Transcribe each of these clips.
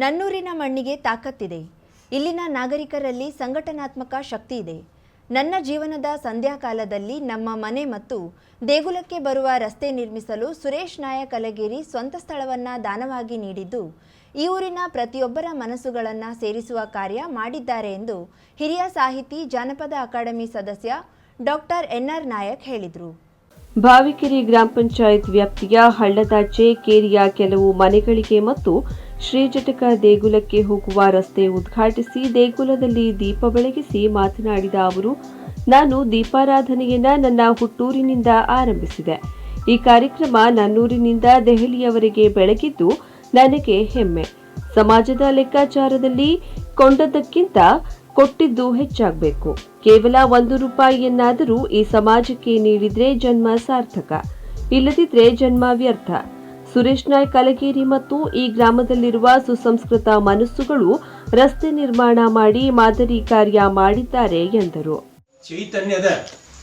ನನ್ನೂರಿನ ಮಣ್ಣಿಗೆ ತಾಕತ್ತಿದೆ. ಇಲ್ಲಿನ ನಾಗರಿಕರಲ್ಲಿ ಸಂಘಟನಾತ್ಮಕ ಶಕ್ತಿ ಇದೆ. ನನ್ನ ಜೀವನದ ಸಂಧ್ಯಾಕಾಲದಲ್ಲಿ ನಮ್ಮ ಮನೆ ಮತ್ತು ದೇಗುಲಕ್ಕೆ ಬರುವ ರಸ್ತೆ ನಿರ್ಮಿಸಲು ಸುರೇಶ್ ನಾಯಕ್ ಅಲಗೇರಿ ಸ್ವಂತ ಸ್ಥಳವನ್ನು ದಾನವಾಗಿ ನೀಡಿದ್ದು, ಈ ಊರಿನ ಪ್ರತಿಯೊಬ್ಬರ ಮನಸ್ಸುಗಳನ್ನು ಸೇರಿಸುವ ಕಾರ್ಯ ಮಾಡಿದ್ದಾರೆ ಎಂದು ಹಿರಿಯ ಸಾಹಿತಿ ಜಾನಪದ ಅಕಾಡೆಮಿ ಸದಸ್ಯ ಡಾಕ್ಟರ್ ಎನ್ಆರ್ ನಾಯಕ್ ಹೇಳಿದರು. ಭಾವಿಕೆರೆ ಗ್ರಾಮ ಪಂಚಾಯತ್ ವ್ಯಾಪ್ತಿಯ ಹಳ್ಳದಾಚೆ ಕೇರಿಯ ಕೆಲವು ಮನೆಗಳಿಗೆ ಮತ್ತು ಶ್ರೀಜಟಕ ದೇಗುಲಕ್ಕೆ ಹೋಗುವ ರಸ್ತೆ ಉದ್ಘಾಟಿಸಿ ದೇಗುಲದಲ್ಲಿ ದೀಪ ಬೆಳಗಿಸಿ ಮಾತನಾಡಿದ ಅವರು, ನಾನು ದೀಪಾರಾಧನೆಯನ್ನ ನನ್ನ ಹುಟ್ಟೂರಿನಿಂದ ಆರಂಭಿಸಿದೆ. ಈ ಕಾರ್ಯಕ್ರಮ ನನ್ನೂರಿನಿಂದ ದೆಹಲಿಯವರೆಗೆ ಬೆಳಗಿದ್ದು ನನಗೆ ಹೆಮ್ಮೆ. ಸಮಾಜದ ಲೆಕ್ಕಾಚಾರದಲ್ಲಿ ಕೊಂಡದ್ದಕ್ಕಿಂತ ಕೊಟ್ಟಿದ್ದು ಹೆಚ್ಚಾಗಬೇಕು. ಕೇವಲ ಒಂದು ರೂಪಾಯಿಯನ್ನಾದರೂ ಈ ಸಮಾಜಕ್ಕೆ ನೀಡಿದ್ರೆ ಜನ್ಮ ಸಾರ್ಥಕ. ಇಲ್ಲದಿದ್ರೆ ಜನ್ಮ ವ್ಯರ್ಥ. ಸುರೇಶ್ ನಾಯ್ಕ್ ಕಲಗೇರಿ ಮತ್ತು ಈ ಗ್ರಾಮದಲ್ಲಿರುವ ಸುಸಂಸ್ಕೃತ ಮನಸ್ಸುಗಳು ರಸ್ತೆ ನಿರ್ಮಾಣ ಮಾಡಿ ಮಾದರಿ ಕಾರ್ಯ ಮಾಡಿದ್ದಾರೆ ಎಂದರು. ಚೈತನ್ಯದ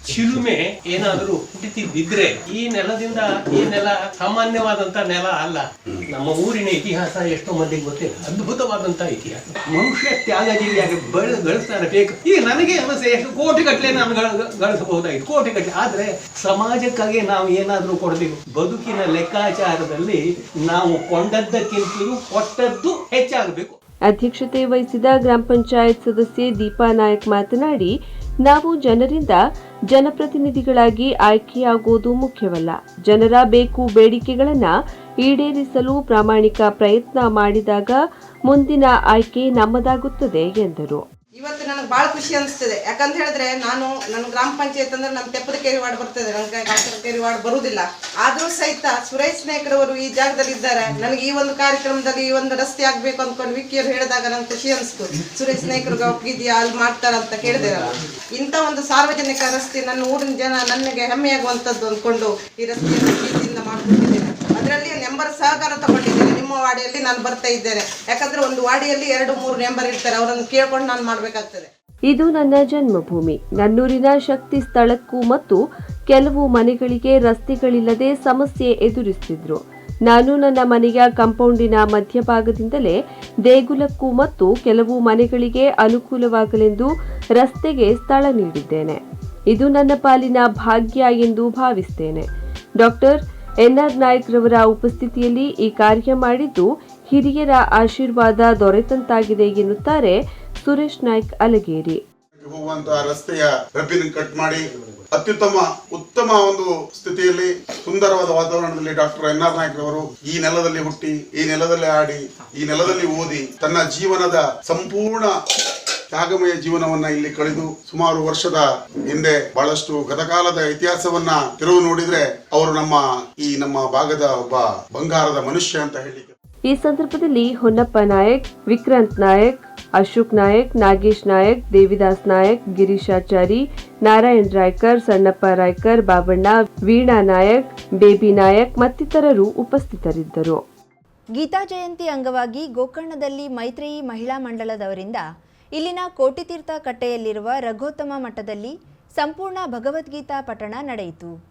ಚಿಲುಮೆ ಏನಾದರೂ ಬಿದ್ರೆ ಈ ನೆಲದಿಂದ ಈ ನೆಲ ಸಾಮಾನ್ಯವಾದಂತ ನೆಲ ಅಲ್ಲ. ನಮ್ಮ ಊರಿನ ಇತಿಹಾಸ ಎಷ್ಟೋ ಮಂದಿಗೆ ಗೊತ್ತಿಲ್ಲ. ಅದ್ಭುತವಾದಂತ ಇತಿಹಾಸ. ಮನುಷ್ಯ ತ್ಯಾಗಜೀವಿಯಾಗಿ ಬೆಳೆ ಗಳಿಸ್ತಾನೆ ಬೇಕು. ಈಗ ನನಗೆ ಅನಿಸೆ ಎಷ್ಟು ಕೋಟಿ ಗಟ್ಟಲೆ ನಾನು ಗಳ- ಗಳಿಸಬಹುದಾಗಿತ್ತು ಕೋಟಿ ಗಟ್ಟಲೆ ಆದ್ರೆ ಸಮಾಜಕ್ಕಾಗಿ ನಾವು ಏನಾದರೂ ಕೊಡಬೇಕು ಬದುಕಿನ ಲೆಕ್ಕಾಚಾರದಲ್ಲಿ ನಾವು ಕೊಂಡದ್ದಕ್ಕಿಂತಲೂ ಕೊಟ್ಟದ್ದು ಹೆಚ್ಚಾಗಬೇಕು. ಅಧ್ಯಕ್ಷತೆ ವಹಿಸಿದ ಗ್ರಾಮ ಪಂಚಾಯತ್ ಸದಸ್ಯೆ ದೀಪಾ ನಾಯಕ್ ಮಾತನಾಡಿ ನಾವು ಜನರಿಂದ ಜನಪ್ರತಿನಿಧಿಗಳಾಗಿ ಆಯ್ಕೆಯಾಗುವುದು ಮುಖ್ಯವಲ್ಲ. ಜನರ ಬೇಕು ಬೇಡಿಕೆಗಳನ್ನು ಈಡೇರಿಸಲು ಪ್ರಾಮಾಣಿಕ ಪ್ರಯತ್ನ ಮಾಡಿದಾಗ ಮುಂದಿನ ಆಯ್ಕೆ ನಮ್ಮದಾಗುತ್ತದೆ ಎಂದರು. ಇವತ್ತು ನನಗೆ ಭಾಳ ಖುಷಿ ಅನಿಸ್ತದೆ. ಯಾಕಂತ ಹೇಳಿದ್ರೆ ನಾನು ನನ್ನ ಗ್ರಾಮ ಪಂಚಾಯತ್ ಅಂದ್ರೆ ನಮ್ಮ ತೆಪ್ಪದ ಕೇರಿ ವಾರ್ಡ್ ಬರ್ತದೆ. ನನಗೆ ಕಾಸರ ಕೇರಿ ವಾರ್ಡ್ ಬರುವುದಿಲ್ಲ ಆದರೂ ಸಹಿತ ಸುರೇಶ್ ನಾಯ್ಕರವರು ಈ ಜಾಗದಲ್ಲಿ ಇದ್ದಾರೆ. ನನಗೆ ಈ ಒಂದು ಕಾರ್ಯಕ್ರಮದಲ್ಲಿ ಈ ಒಂದು ರಸ್ತೆ ಆಗ್ಬೇಕು ಅಂದ್ಕೊಂಡು ವಿಕಿಯರು ಹೇಳಿದಾಗ ನನಗೆ ಖುಷಿ ಅನಿಸ್ತು. ಸುರೇಶ್ ನಾಯ್ಕರಿಗೆ ಒಪ್ಪಿದ್ಯಾ ಅಲ್ಲಿ ಮಾಡ್ತಾರಂತ ಕೇಳಿದೆ ನಾನು ಇಂಥ ಒಂದು ಸಾರ್ವಜನಿಕ ರಸ್ತೆ ನನ್ನ ಊರಿನ ಜನ ನನಗೆ ಹೆಮ್ಮೆಯಾಗುವಂಥದ್ದು ಅಂದ್ಕೊಂಡು ಈ ರಸ್ತೆಯನ್ನು ಪ್ರೀತಿಯಿಂದ ಮಾಡ್ಕೊಂಡಿದ್ದೇನೆ ವಾಡಿಯಲ್ಲಿ ನಾನು ಬರ್ತಾ ಇದ್ದೇನೆ. ಯಾಕಂದ್ರೆ ಒಂದು ವಾಡಿಯಲ್ಲಿ ಎರಡು, ಮೂರು ನೆಂಬರ್ ಇರ್ತಾರೆ. ಅವರನ್ನು ಕೇಳ್ಕೊಂಡು ನಾನು ಮಾಡಬೇಕಾಗ್ತದೆ. ಇದು ನನ್ನ ಜನ್ಮಭೂಮಿ. ನನ್ನೂರಿನ ಶಕ್ತಿ ಸ್ಥಳಕ್ಕೂ ಮತ್ತು ಕೆಲವು ಮನೆಗಳಿಗೆ ರಸ್ತೆಗಳಿಲ್ಲದೆ ಸಮಸ್ಯೆ ಎದುರಿಸುತ್ತಿದ್ರು ನಾನು ನನ್ನ ಮನೆಯ ಕಾಂಪೌಂಡಿನ ಮಧ್ಯಭಾಗದಿಂದಲೇ ದೇಗುಲಕ್ಕೂ ಮತ್ತು ಕೆಲವು ಮನೆಗಳಿಗೆ ಅನುಕೂಲವಾಗಲೆಂದು ರಸ್ತೆಗೆ ಸ್ಥಳ ನೀಡಿದ್ದೇನೆ. ಇದು ನನ್ನ ಪಾಲಿನ ಭಾಗ್ಯ ಎಂದು ಭಾವಿಸ್ತೇನೆ. ಡಾಕ್ಟರ್ ಎನ್ಆರ್ ನಾಯಕ್ ರವರ ಉಪಸ್ಥಿತಿಯಲ್ಲಿ ಈ ಕಾರ್ಯ ಮಾಡಿದ್ದು ಹಿರಿಯರ ಆಶೀರ್ವಾದ ದೊರೆತಂತಾಗಿದೆ ಎನ್ನುತ್ತಾರೆ ಸುರೇಶ್ ನಾಯ್ಕ್ ಅಲಗೇರಿ. ರಸ್ತೆಯ ರಬ್ಬಿನ ಕಟ್ ಮಾಡಿ ಅತ್ಯುತ್ತಮ, ಉತ್ತಮ ಒಂದು ಸ್ಥಿತಿಯಲ್ಲಿ ಸುಂದರವಾದ ವಾತಾವರಣದಲ್ಲಿ ಡಾಕ್ಟರ್ ಎನ್ ಆರ್ ನಾಯ್ಕ್ ಅವರು ಈ ನೆಲದಲ್ಲಿ ಹುಟ್ಟಿ, ಈ ನೆಲದಲ್ಲಿ ಆಡಿ, ಈ ನೆಲದಲ್ಲಿ ಓದಿ ತನ್ನ ಜೀವನದ ಸಂಪೂರ್ಣ ತ್ಯಾಗಮಯ ಜೀವನವನ್ನ ಇಲ್ಲಿ ಕಳೆದು ಸುಮಾರು ವರ್ಷದ ಹಿಂದೆ ಬಹಳಷ್ಟು ಗತಕಾಲದ ಇತಿಹಾಸವನ್ನ ತಿರುವು ನೋಡಿದ್ರೆ ಅವರು ನಮ್ಮ ಈ ನಮ್ಮ ಭಾಗದ ಒಬ್ಬ ಬಂಗಾರದ ಮನುಷ್ಯ ಅಂತ ಹೇಳಿ ಈ ಸಂದರ್ಭದಲ್ಲಿ ಹೊನ್ನಪ್ಪ ನಾಯಕ್ ವಿಕ್ರಾಂತ್ ನಾಯಕ್ ಅಶೋಕ್ ನಾಯಕ್ ನಾಗೇಶ್ ನಾಯಕ್ ದೇವಿದಾಸ್ ನಾಯಕ್ ಗಿರೀಶಾಚಾರಿ ನಾರಾಯಣ್ ರಾಯ್ಕರ್ ಸಣ್ಣಪ್ಪ ರಾಯ್ಕರ್ ಬಾಬಣ್ಣ ವೀಣಾ ನಾಯಕ್ ಬೇಬಿ ನಾಯಕ್ ಮತ್ತಿತರರು ಉಪಸ್ಥಿತರಿದ್ದರು. ಗೀತಾ ಜಯಂತಿ ಅಂಗವಾಗಿ ಗೋಕರ್ಣದಲ್ಲಿ ಮೈತ್ರೇಯಿ ಮಹಿಳಾ ಮಂಡಲದವರಿಂದ ಇಲ್ಲಿನ ಕೋಟಿತೀರ್ಥ ಕಟ್ಟೆಯಲ್ಲಿರುವ ರಘೋತ್ತಮ ಮಠದಲ್ಲಿ ಸಂಪೂರ್ಣ ಭಗವದ್ಗೀತಾ ಪಠಣ ನಡೆಯಿತು.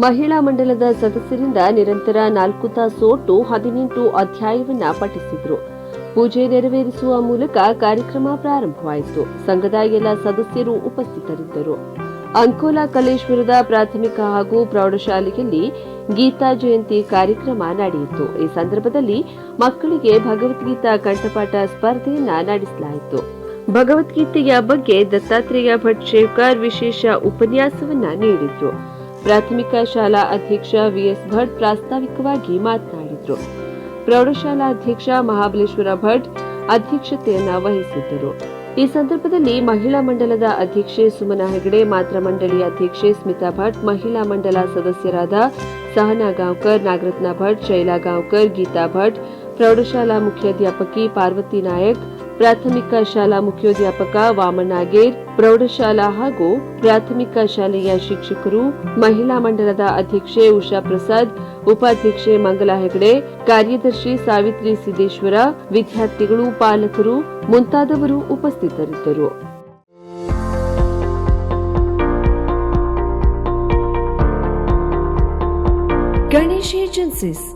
ಮಹಿಳಾ ಮಂಡಲದ ಸದಸ್ಯರಿಂದ ನಿರಂತರ ನಾಲ್ಕು ತಾಸೋಟು ಹದಿನೆಂಟು ಅಧ್ಯಾಯವನ್ನ ಪಠಿಸಿದರು. ಪೂಜೆ ನೆರವೇರಿಸುವ ಮೂಲಕ ಕಾರ್ಯಕ್ರಮ ಪ್ರಾರಂಭವಾಯಿತು. ಸಂಘದ ಎಲ್ಲ ಸದಸ್ಯರು ಉಪಸ್ಥಿತರಿದ್ದರು. ಅಂಕೋಲಾ ಕಲೇಶ್ವರದ ಪ್ರಾಥಮಿಕ ಹಾಗೂ ಪ್ರೌಢಶಾಲೆಯಲ್ಲಿ ಗೀತಾ ಜಯಂತಿ ಕಾರ್ಯಕ್ರಮ ನಡೆಯಿತು. ಈ ಸಂದರ್ಭದಲ್ಲಿ ಮಕ್ಕಳಿಗೆ ಭಗವದ್ಗೀತಾ ಕಂಠಪಾಠ ಸ್ಪರ್ಧೆಯನ್ನ ನಡೆಸಲಾಯಿತು. ಭಗವದ್ಗೀತೆಯ ಬಗ್ಗೆ ದತ್ತಾತ್ರೇಯ ಭಟ್ ಶೇವ್ಕರ್ ವಿಶೇಷ ಉಪನ್ಯಾಸವನ್ನ ನೀಡಿದ್ರು. ಪ್ರಾಥಮಿಕ ಶಾಲಾ ಅಧ್ಯಕ್ಷ ವಿಎಸ್ ಭಟ್ ಪ್ರಾಸ್ತಾವಿಕವಾಗಿ ಮಾತನಾಡಿದ್ರು. ಪ್ರೌಢಶಾಲಾ ಅಧ್ಯಕ್ಷ ಮಹಾಬಲೇಶ್ವರ ಭಟ್ ಅಧ್ಯಕ್ಷತೆಯನ್ನ ವಹಿಸಿದ್ದರು. ಈ ಸಂದರ್ಭದಲ್ಲಿ ಮಹಿಳಾ ಮಂಡಲದ ಅಧ್ಯಕ್ಷೆ ಸುಮನ ಹೆಗಡೆ ಮಾತ್ರ ಮಂಡಳಿ ಅಧ್ಯಕ್ಷೆ ಸ್ಮಿತಾ ಭಟ್, ಮಹಿಳಾ ಮಂಡಲ ಸದಸ್ಯರಾದ ಸಹನಾ ಗಾಂವ್ಕರ್, ನಾಗರತ್ನ ಭಟ್, ಶೈಲಾ ಗಾಂವ್ಕರ್, ಗೀತಾ ಭಟ್, ಪ್ರೌಢಶಾಲಾ ಮುಖ್ಯಾಧ್ಯಾಪಕಿ ಪಾರ್ವತಿ ನಾಯಕ್ ಪ್ರಾಥಮಿಕ ಶಾಲಾ ಮುಖ್ಯೋಧ್ಯಾಪಕ ವಾಮನಾಗೇರ್, ಪ್ರೌಢಶಾಲಾ ಹಾಗೂ ಪ್ರಾಥಮಿಕ ಶಾಲೆಯ ಶಿಕ್ಷಕರು, ಮಹಿಳಾ ಮಂಡಲದ ಅಧ್ಯಕ್ಷೆ ಉಷಾ ಪ್ರಸಾದ್, ಉಪಾಧ್ಯಕ್ಷೆ ಮಂಗಲಾ ಹೆಗಡೆ, ಕಾರ್ಯದರ್ಶಿ ಸಾವಿತ್ರಿ ಸಿದ್ದೇಶ್ವರ, ವಿದ್ಯಾರ್ಥಿಗಳು, ಪಾಲಕರು ಮುಂತಾದವರು ಉಪಸ್ಥಿತರಿದ್ದರು. ಗಣೇಶ್ ಏಜೆನ್ಸಿ ಏಜೆನ್ಸೀಸ್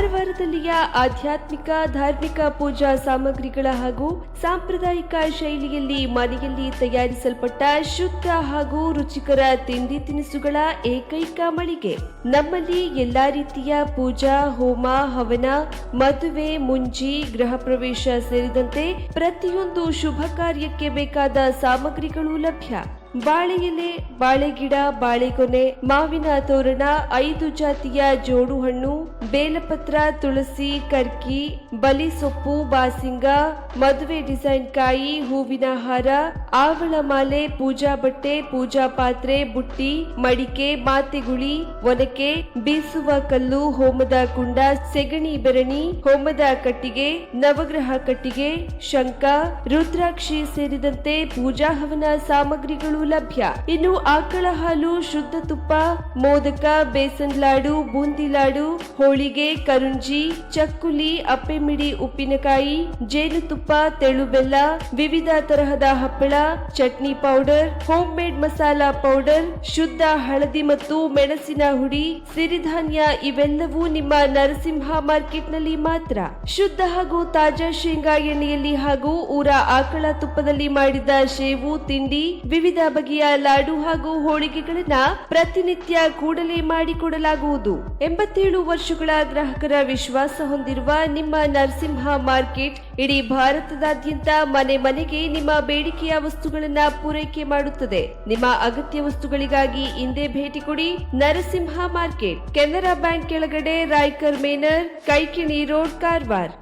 ಕಾರವಾರದಲ್ಲಿಯ ಆಧ್ಯಾತ್ಮಿಕ, ಧಾರ್ಮಿಕ ಪೂಜಾ ಸಾಮಗ್ರಿಗಳ ಹಾಗೂ ಸಾಂಪ್ರದಾಯಿಕ ಶೈಲಿಯಲ್ಲಿ ಮನೆಯಲ್ಲಿ ತಯಾರಿಸಲ್ಪಟ್ಟ ಶುದ್ಧ ಹಾಗೂ ರುಚಿಕರ ತಿಂಡಿ ತಿನಿಸುಗಳ ಏಕೈಕ ಮಳಿಗೆ. ನಮ್ಮಲ್ಲಿ ಎಲ್ಲಾ ರೀತಿಯ ಪೂಜಾ, ಹೋಮ, ಹವನ, ಮದುವೆ, ಮುಂಜಿ, ಗೃಹ ಪ್ರವೇಶ ಸೇರಿದಂತೆ ಪ್ರತಿಯೊಂದು ಶುಭ ಕಾರ್ಯಕ್ಕೆ ಬೇಕಾದ ಸಾಮಗ್ರಿಗಳು ಲಭ್ಯ. ಬಾಳೆ ಎಲೆ ಬಾಳೆಗಿಡ ಬಾಳೆಗೊನೆ ಮಾವಿನ ತೋರಣ, ಐದು ಜಾತಿಯ ಜೋಡು ಹಣ್ಣು ಬೇಲಪತ್ರ ತುಳಸಿ, ಕರ್ಕಿ, ಬಲಿ ಸೊಪ್ಪು, ಬಾಸಿಂಗ, ಮದುವೆ ಡಿಸೈನ್ ಕಾಯಿ, ಹೂವಿನ ಹಾರ, ಆವಳ ಮಾಲೆ, ಪೂಜಾ ಬಟ್ಟೆ, ಪೂಜಾ ಪಾತ್ರೆ, ಬುಟ್ಟಿ, ಮಡಿಕೆ, ಮಾತೆಗುಳಿ, ಒನಕೆ, ಬೀಸುವ ಕಲ್ಲು, ಹೋಮದ ಕುಂಡ, ಸೆಗಣಿ ಬೆರಣಿ, ಹೋಮದ ಕಟ್ಟಿಗೆ, ನವಗ್ರಹ ಕಟ್ಟಿಗೆ ಶಂಕ ರುದ್ರಾಕ್ಷಿ ಸೇರಿದಂತೆ ಪೂಜಾ ಹವನ ಸಾಮಗ್ರಿಗಳು ಲಭ್ಯ. ಇನ್ನು ಆಕಳ ಹಾಲು, ಶುದ್ಧ ತುಪ್ಪ, ಮೋದಕ, ಬೇಸನ್ ಲಾಡು, ಬೂಂದಿ ಲಾಡು, ಹೋಳಿಗೆ ಕರುಂಜಿ ಚಕ್ಕುಲಿ, ಅಪ್ಪೆಮಿಡಿ, ಉಪ್ಪಿನಕಾಯಿ ಜೇನುತುಪ್ಪ ತೆಳು ಬೆಲ್ಲ ವಿವಿಧ ತರಹದ ಹಪ್ಪಳ, chutney powder home made masala powder, ಶುದ್ಧ ಹಳದಿ ಮತ್ತು ಮೆಣಸಿನ ಹುಡಿ, ಸಿರಿಧಾನ್ಯ ಇವೆಲ್ಲವೂ ನಿಮ್ಮ ನರಸಿಂಹ ಮಾರ್ಕೆಟ್ನಲ್ಲಿ ಮಾತ್ರ. ಶುದ್ಧ ಹಾಗೂ ತಾಜಾ ಶೇಂಗಾ ಎಣ್ಣೆಯಲ್ಲಿ ಹಾಗೂ ಊರ ಆಕಳ ತುಪ್ಪದಲ್ಲಿ ಮಾಡಿದ ಶೇವು, ತಿಂಡಿ, ವಿವಿಧ ಬಗೆಯ ಲಾಡು ಹಾಗೂ ಹೋಳಿಗೆಗಳನ್ನ ಪ್ರತಿನಿತ್ಯ ಕೂಡಲೇ ಮಾಡಿಕೊಡಲಾಗುವುದು. ಎಂಬತ್ತೇಳು ವರ್ಷಗಳ ಗ್ರಾಹಕರ ವಿಶ್ವಾಸ ಹೊಂದಿರುವ ನಿಮ್ಮ ನರಸಿಂಹ ಮಾರ್ಕೆಟ್, ಇಡೀ ಭಾರತದಾದ್ಯಂತ ಮನೆ ಮನೆಗೆ ನಿಮ್ಮ ಬೇಡಿಕೆಯ ವಸ್ತುಗಳನ್ನು ಪೂರೈಕೆ ಮಾಡುತ್ತದೆ. ನಿಮ್ಮ ಅಗತ್ಯ ವಸ್ತುಗಳಿಗಾಗಿ ಇಂದೇ ಭೇಟಿ ಕೊಡಿ ನರಸಿಂಹ ಮಾರ್ಕೆಟ್, ಕೆನರಾ ಬ್ಯಾಂಕ್ ಕೆಳಗಡೆ ರಾಯ್ಕರ್ ಮೇನರ್, ಕೈಕಿಣಿ ರೋಡ್, ಕಾರವಾರ್.